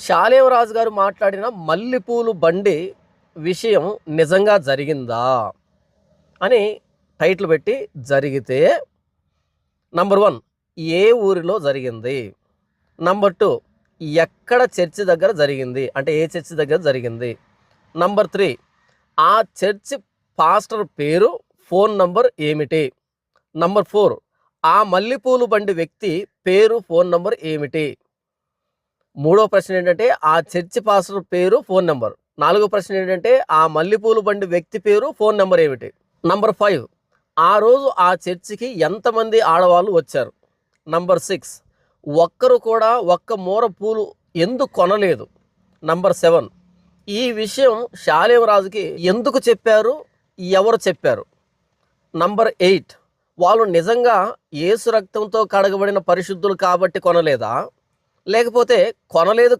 శాలేవరాజు గారు మాట్లాడిన మల్లెపూలు బండి విషయం నిజంగా జరిగిందా అని టైటిల్ పెట్టి జరిగితే నంబర్ వన్ ఏ ఊరిలో జరిగింది? నంబర్ టూ ఎక్కడ చర్చి దగ్గర జరిగింది? అంటే ఏ చర్చి దగ్గర జరిగింది? నంబర్ త్రీ ఆ చర్చి పాస్టర్ పేరు ఫోన్ నంబర్ ఏమిటి? నంబర్ ఫోర్ ఆ మల్లెపూలు బండి వ్యక్తి పేరు ఫోన్ నంబర్ ఏమిటి? మూడో ప్రశ్న ఏంటంటే ఆ చర్చి పాస్టర్ పేరు ఫోన్ నెంబర్. నాలుగో ప్రశ్న ఏంటంటే ఆ మల్లెపూలు బండి వ్యక్తి పేరు ఫోన్ నెంబర్ ఏమిటి? Number five. ఆ రోజు ఆ చర్చికి ఎంతమంది ఆడవాళ్ళు వచ్చారు? Number six. ఒక్కరు కూడా ఒక్క మూర పూలు ఎందుకు కొనలేదు? Number seven. ఈ విషయం శాలేమరాజుకి ఎందుకు చెప్పారు? ఎవరు చెప్పారు? Number eight. వాళ్ళు నిజంగా యేసు రక్తంతో కడగబడిన పరిశుద్ధులు కాబట్టి కొనలేదా? లేకపోతే కొనలేదు